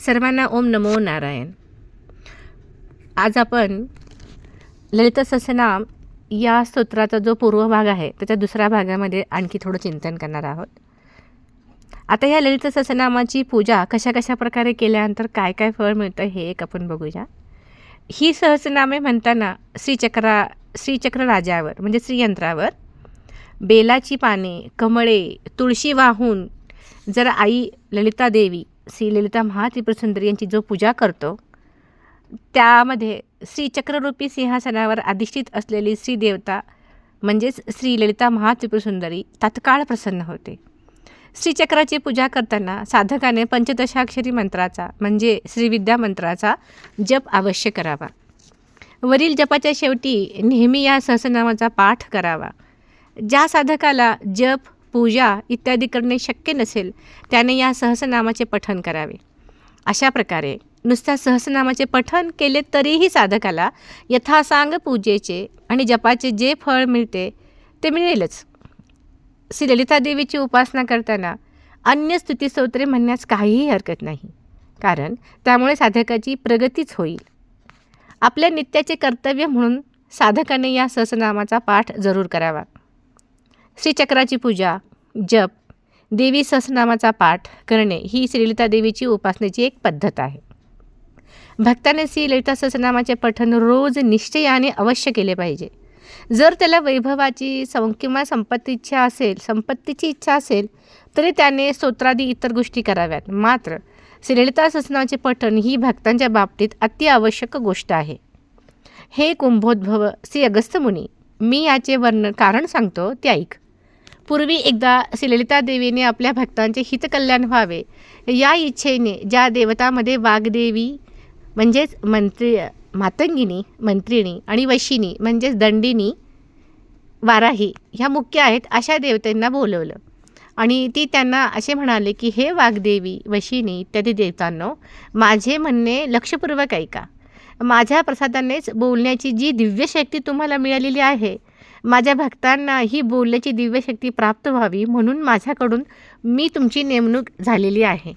सर्वांना ओम नमो नारायण. आज आपण ललित ससनाम या स्तोत्राचा जो पूर्व भाग आहे त्याच्या दुसऱ्या भागामध्ये आणखी थोडं चिंतन करणार आहोत. आता या ललित ससनामाची पूजा कशा कशा प्रकारे केल्यानंतर काय काय फळ मिळतं हे एक आपण बघूया. ही सहस्रनामे म्हणताना श्रीचक्रा श्रीचक्र राजावर म्हणजे श्रीयंत्रावर बेलाची पाने कमळे तुळशी वाहून जर आई ललिता देवी श्री ललिता महात्रिपुरसुंदरी यांची जो पूजा करतो त्यामध्ये श्रीचक्ररूपी सिंहासनावर अधिष्ठित असलेली श्री देवता म्हणजेच श्री ललिता महात्रिपुरसुंदरी तात्काळ प्रसन्न होते. श्रीचक्राची पूजा करताना साधकाने पंचदशाक्षरी मंत्राचा म्हणजे श्रीविद्या मंत्राचा जप अवश्य करावा. वरील जपाच्या शेवटी नेहमी या सहस्रनामाचा पाठ करावा. ज्या साधकाला जप पूजा इत्यादी करणे शक्य नसेल त्याने या सहस्रनामाचे पठण करावे. अशा प्रकारे नुसत्या सहस्रनामाचे पठण केले तरीही साधकाला यथासांग पूजेचे आणि जपाचे जे फळ मिळते ते मिळेलच. श्री ललितादेवीची उपासना करताना अन्य स्तुतीस्तोत्रे म्हणण्यास काहीही हरकत नाही कारण त्यामुळे साधकाची प्रगतीच होईल. आपल्या नित्याचे कर्तव्य म्हणून साधकाने या सहस्रनामाचा पाठ जरूर करावा. श्रीचक्राची पूजा जप देवी सहस्रनामाचा पाठ करणे ही श्रीलिता देवीची उपासनेची एक पद्धत आहे. भक्ताने श्री ललिता सहस्रनामाचे पठण रोज निश्चयाने अवश्य केले पाहिजे. जर त्याला वैभवाची सं किंवा संपत्ती इच्छा असेल संपत्तीची इच्छा असेल तरी त्याने स्तोत्रादी इतर गोष्टी कराव्यात. मात्र श्रीललिता सहस्रनामाचे पठण ही भक्तांच्या बाबतीत अति आवश्यक गोष्ट आहे. हे कुंभोद्भव श्री अगस्त्यमुनी मी याचे वर्णन कारण सांगतो ते ऐक. पूर्वी एकदा श्रीललिता देवीने आपल्या भक्तांचे हितकल्याण व्हावे. या इच्छेने ज्या देवतामध्ये वाघदेवी म्हणजेच मंत्री मातंगिनी मंत्रिणी आणि वशिनी म्हणजेच दंडिनी वाराही ह्या मुख्य आहेत अशा देवतांना बोलवलं. आणि ती त्यांना असे म्हणाले की हे वाघदेवी वशिनी इत्यादी देवतांनो माझे म्हणणे लक्षपूर्वक ऐका. माझ्या प्रसादानेच बोलण्याची जी दिव्यशक्ती तुम्हाला मिळालेली आहे माझ्या भक्तांना ही बोलण्याची दिव्यशक्ती प्राप्त व्हावी म्हणून माझ्याकडून मी तुमची नेमणूक झालेली आहे.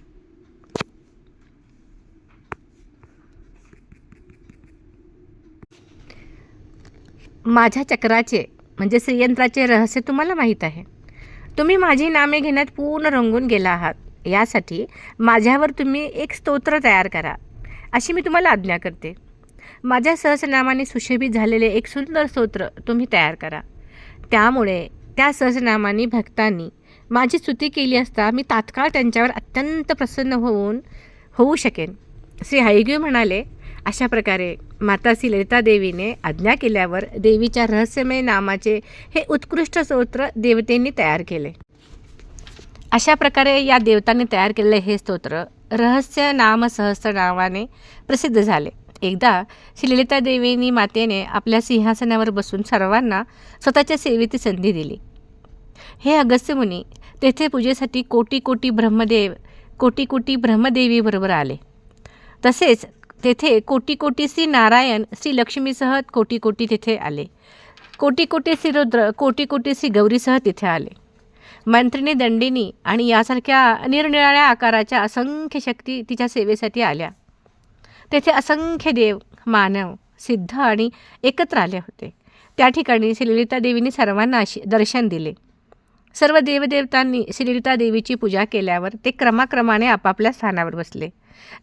माझ्या चक्राचे म्हणजे श्रीयंत्राचे रहस्य तुम्हाला माहीत आहे. तुम्ही माझी नामे घेण्यात पूर्ण रंगून गेला आहात. यासाठी माझ्यावर तुम्ही एक स्तोत्र तयार करा. अशी मी तुम्हाला आज्ञा करते. माझ्या सहस्रनामाने सुशोभित झालेले एक सुंदर स्तोत्र तुम्ही तयार करा. त्यामुळे त्या सहस्रनामाने भक्तांनी माझी स्तुती केली असता मी तात्काळ त्यांच्यावर अत्यंत प्रसन्न होऊन होऊ शकेन. श्री हयग्यू म्हणाले अशा प्रकारे माता श्री ललिता देवीने आज्ञा केल्यावर देवीच्या रहस्यमय नामाचे हे उत्कृष्ट स्तोत्र देवतेंनी तयार केले. अशा प्रकारे या देवतांनी तयार केलेले हे स्तोत्र रहस्य नाम सहस्त्र नावाने प्रसिद्ध झाले. एकदा श्री ललिता देवीनी मातेने आपल्या सिंहासनावर बसून सर्वांना स्वतःच्या सेवेची संधी दिली. हे अगस्त्यमुनी तेथे पूजेसाठी कोटी कोटी ब्रह्मदेव कोटी कोटी ब्रह्मदेवीबरोबर आले. तसेच तेथे कोटी कोटी श्री नारायण श्री लक्ष्मीसह कोटी कोटी तिथे आले. कोटी कोटी श्री रुद्र कोटी कोटी श्री गौरीसह तिथे आले. मंत्रिणी दंडिनी आणि यासारख्या निरनिराळ्या आकाराच्या असंख्य शक्ती तिच्या सेवेसाठी आल्या. तेथे असंख्य देव मानव सिद्ध आणि एकत्र आले होते. त्या ठिकाणी श्रीलिता देवीने सर्वांना अशी दर्शन दिले. सर्व देवदेवतांनी श्रीलिता देवीची पूजा केल्यावर ते क्रमाक्रमाने आपापल्या स्थानावर बसले.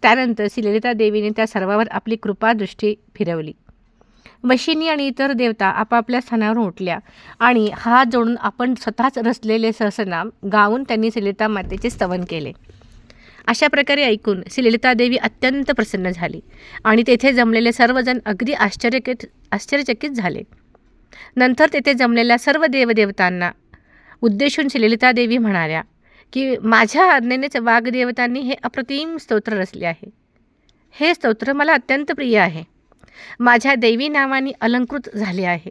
त्यानंतर श्रीलिता देवीने त्या सर्वावर आपली कृपादृष्टी फिरवली. वशिनी आणि इतर देवता आपापल्या स्थानावर उठल्या आणि हात जोडून आपण स्वतःच रचलेले सहसनाम गाऊन त्यांनी श्रीलिता मातेचे स्तवन केले. अशा प्रकारे ऐकून श्रीललिता देवी अत्यंत प्रसन्न झाली आणि तेथे जमलेले सर्वजण अगदी आश्चर्यकित आश्चर्यचकित झाले. नंतर तेथे जमलेल्या सर्व देवदेवतांना उद्देशून श्रीललिता देवी म्हणाल्या की माझ्या आज्ञेनेच वाघदेवतांनी हे अप्रतिम स्तोत्र रचले आहे. हे स्तोत्र मला अत्यंत प्रिय आहे. माझ्या देवी नावाने अलंकृत झाले आहे.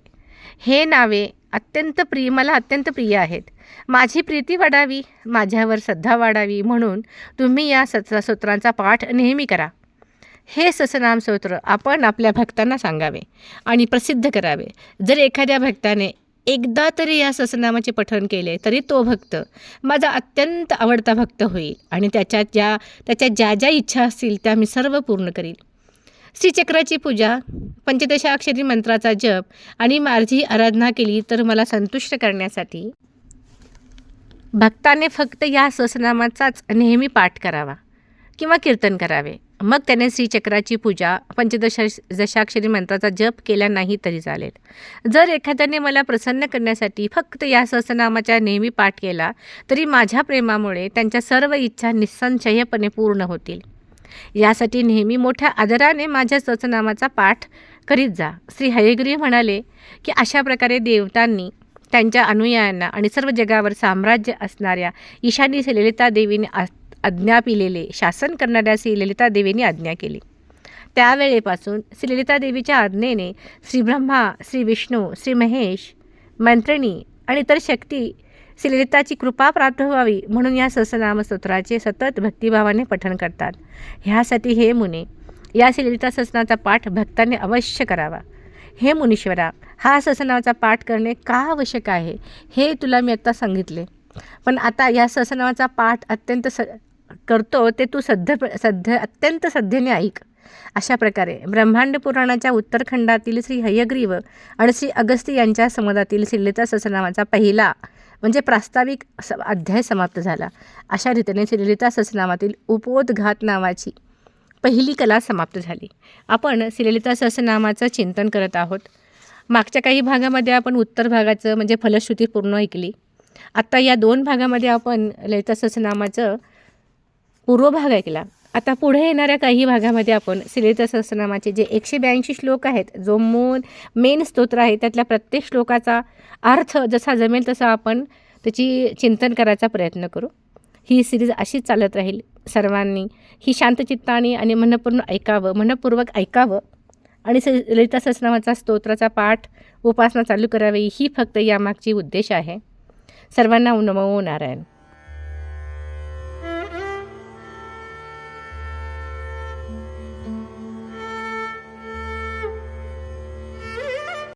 हे नावे अत्यंत प्रिय मला अत्यंत प्रिय आहेत. माझी प्रीती वाढावी माझ्यावर श्रद्धा वाढावी म्हणून तुम्ही या सत स्तोत्रांचा पाठ नेहमी करा. हे ससनाम स्तोत्र आपण आपल्या भक्तांना सांगावे आणि प्रसिद्ध करावे. जर एखाद्या भक्ताने एकदा तरी या ससनामाचे पठण केले तरी तो भक्त माझा अत्यंत आवडता भक्त होईल आणि त्याच्या ज्या त्याच्या ज्या ज्या इच्छा असतील त्या मी सर्व पूर्ण करील श्रीचक्राची पूजा पंचदशाक्षरी मंत्राचा जप आणि माझी आराधना केली तर मला संतुष्ट करण्यासाठी. भक्ताने फक्त या सहस्रनामाचाच नेहमी पाठ करावा किंवा कीर्तन करावे. मग त्याने श्रीचक्राची पूजा पंचदश दशाक्षरी मंत्राचा जप केला नाही तरी चालेल. जर एखाद्याने मला प्रसन्न करण्यासाठी फक्त या सहस्रनामाचा नेहमी पाठ केला तरी माझ्या प्रेमामुळे त्यांच्या सर्व इच्छा निसंशयपणे पूर्ण होतील. यासाठी नेहमी मोठ्या आदराने माझ्या सहस्रनामाचा पाठ करीत जा. श्री हयग्रीव म्हणाले की अशा प्रकारे देवतांनी त्यांच्या अनुयायांना आणि सर्व जगावर साम्राज्य असणाऱ्या ईशानी ललिता देवीने आज्ञा पिलेले शासन करणाऱ्या श्री ललिता देवीने आज्ञा केली. त्यावेळेपासून श्री ललिता देवीच्या आज्ञेने श्री ब्रह्मा श्री विष्णू श्री महेश मंत्रिणी आणि इतर शक्ती श्री ललिताची कृपा प्राप्त व्हावी म्हणून या सहस्रनामस्तोत्राचे सतत भक्तिभावाने पठण करतात. ह्यासाठी हे मुने या सिलिता ससनाचा पाठ भक्तांनी अवश्य करावा. हे मुनीश्वरा हा ससनाचा पाठ करणे का आवश्यक आहे हे तुला मी आत्ता सांगितले. पण आता या ससनाचा पाठ अत्यंत स करतो ते तू सध्य सध्य अत्यंत सध्येने ऐक. अशा प्रकारे ब्रह्मांड पुराणाच्या उत्तरखंडातील श्री हयग्रीव आणि श्री अगस्ती यांच्या संवादातील श्रीलिता ससनामाचा पहिला म्हणजे प्रास्ताविक स अध्याय समाप्त झाला. अशा रीतीने श्रीलिता ससनामातील उपोद्घात नावाची पहिली कला समाप्त झाली. आपण श्रीलिता सहस्रनामाचं चिंतन करत आहोत. मागच्या काही भागामध्ये आपण उत्तर भागाचं म्हणजे फलश्रुती पूर्ण ऐकली. आत्ता या दोन भागामध्ये आपण ललिता सहस्रनामाचं पूर्व भाग ऐकला. आता पुढे येणाऱ्या काही भागामध्ये आपण श्रीलिता सहस्रनामाचे जे एकशे ब्याऐंशी श्लोक आहेत जो मून मेन स्तोत्र आहे त्यातल्या प्रत्येक श्लोकाचा अर्थ जसा जमेल तसा आपण त्याची चिंतन करायचा प्रयत्न करू. ही सिरीज अशीच चालत राहील सर्वांनी. ही शांतचित्ताने आणि मनपूर्ण ऐकावं मनपूर्वक ऐकावं. आणि स ललिता सहस्रनामाचा स्तोत्राचा पाठ उपासना चालू करावी ही फक्त यामागची उद्देश आहे. सर्वांना नमो नारायण.